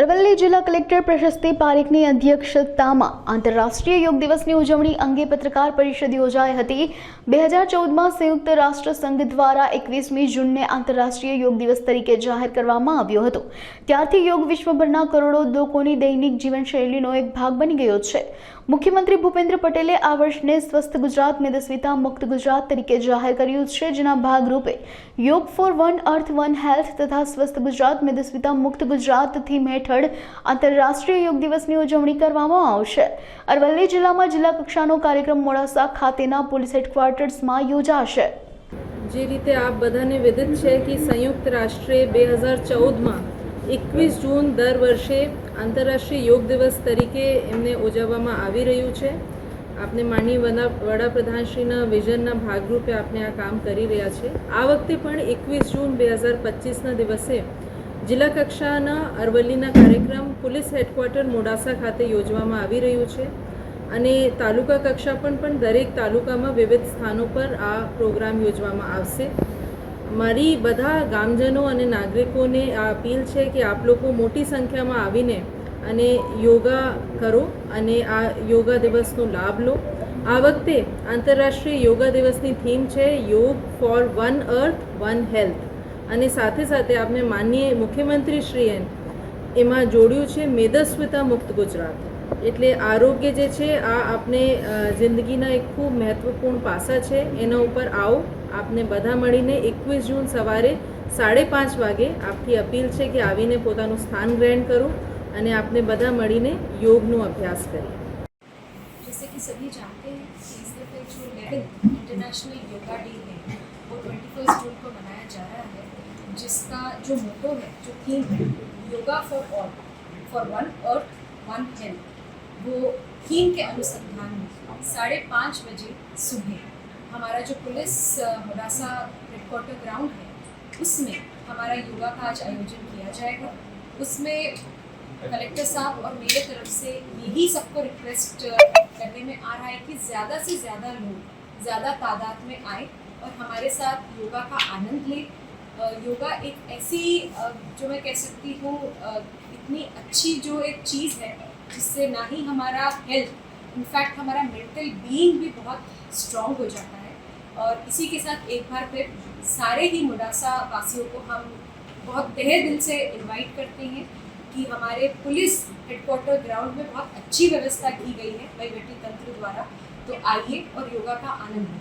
અરવલ્લી જિલ્લા કલેક્ટર પ્રશસ્તિ પારેખની અધ્યક્ષતામાં આંતરરાષ્ટ્રીય યોગ દિવસની ઉજવણી અંગે પત્રકાર પરિષદ યોજાઈ હતી. બે હજાર ચૌદમાં સંયુક્ત રાષ્ટ્ર સંઘ દ્વારા એકવીસમી જૂનને આંતરરાષ્ટ્રીય યોગ દિવસ તરીકે જાહેર કરવામાં આવ્યો હતો. ત્યારથી યોગ વિશ્વભરના કરોડો લોકોની દૈનિક જીવનશૈલીનો એક ભાગ બની ગયો છે. મુખ્યમંત્રી ભૂપેન્દ્ર પટેલે આ વર્ષને સ્વસ્થ ગુજરાત મેદસ્વીતા મુક્ત ગુજરાત તરીકે જાહેર કર્યું છે, જેના ભાગરૂપે yoga for one, earth one health તથા સ્વસ્થ ગુજરાત મેદસ્વીતા મુક્ત ગુજરાત થીમ હેઠળ આંતરરાષ્ટ્રીય યોગ દિવસની ઉજવણી કરવામાં આવશે. અરવલ્લી જિલ્લામાં જિલ્લા કક્ષાનો કાર્યક્રમ મોડાસા ખાતેના પોલીસ હેડક્વાર્ટર્સમાં યોજાશે. જે રીતે આપ બધાને વિદિત છે કે સંયુક્ત રાષ્ટ્રે બે હજાર ચૌદમાં એકવીસ જૂન દર વર્ષે આંતરરાષ્ટ્રીય યોગ દિવસ તરીકે એમને ઉજવવામાં આવી રહ્યું છે. આપને માનીય વડા વડાપ્રધાનશ્રીના વિઝનના ભાગરૂપે આપણે આ કામ કરી રહ્યા છે. આ વખતે પણ એકવીસ જૂન બે હજાર પચીસના દિવસે જિલ્લા કક્ષાના અરવલ્લીના કાર્યક્રમ પોલીસ હેડક્વાર્ટર મોડાસા ખાતે યોજવામાં આવી રહ્યું છે અને તાલુકા કક્ષા પણ પણ દરેક તાલુકામાં વિવિધ સ્થાનો પર આ પ્રોગ્રામ યોજવામાં આવશે. મારી બધા ગામજનો અને નાગરિકોને આ અપીલ છે કે આપ લોકો મોટી સંખ્યામાં આવીને અને યોગા કરો અને આ યોગા દિવસનો લાભ લો. આ વખતે આંતરરાષ્ટ્રીય યોગા દિવસની થીમ છે yoga for one earth, one health. અને સાથે સાથે આપણે માનનીય મુખ્યમંત્રીશ્રીએ એમાં જોડ્યું છે મેદસ્વીતા મુક્ત ગુજરાત એટલે આરોગ્ય જે છે આ આપણે અ, જિંદગીના એક ખૂબ મહત્વપૂર્ણ પાસા છે એના ઉપર આવો આપને બધા મળીને એકવીસ જૂન સવારે સાડે પાંચ વાગે આપથી અપીલ છે કે આવીને પોતાનું સ્થાન ગ્રહણ કરો અને આપને બધા મળીને યોગનો અભ્યાસ કરીએ जैसे कि सभी जानते हैं कि इस दफे जो इलेवन इंटरनेशनल योगा डे है वो ट्वेंटी फ़र्स्ट जून को मनाया जा रहा है, जिसका जो मोटो है, जो थीम है yoga for all for one earth one health वो थीम के अनुसंधान में साढ़े पाँच बजे सुबह हमारा जो पुलिस मोडासा हेडक्वार्टर ग्राउंड है, उसमें हमारा योगा का आज आयोजन किया जाएगा। उसमें कलेक्टर साहब और मेरे तरफ़ से यही सबको रिक्वेस्ट करने में आ रहा है कि ज़्यादा से ज़्यादा लोग, ज़्यादा तादाद में आए और हमारे साथ योगा का आनंद लें। योगा एक ऐसी जो मैं कह सकती हूँ इतनी अच्छी जो एक चीज़ है, जिससे ना ही हमारा हेल्थ इनफैक्ट हमारा मेंटल बीइंग भी बहुत स्ट्रांग हो जाता है। और इसी के साथ एक बार फिर सारे ही मुडासा वासियों को हम बहुत तहे दिल से इनवाइट करते हैं कि हमारे पुलिस हेडक्वार्टर ग्राउंड में बहुत अच्छी व्यवस्था की गई है वही तंत्र द्वारा। तो आइए और योगा का आनंद लें।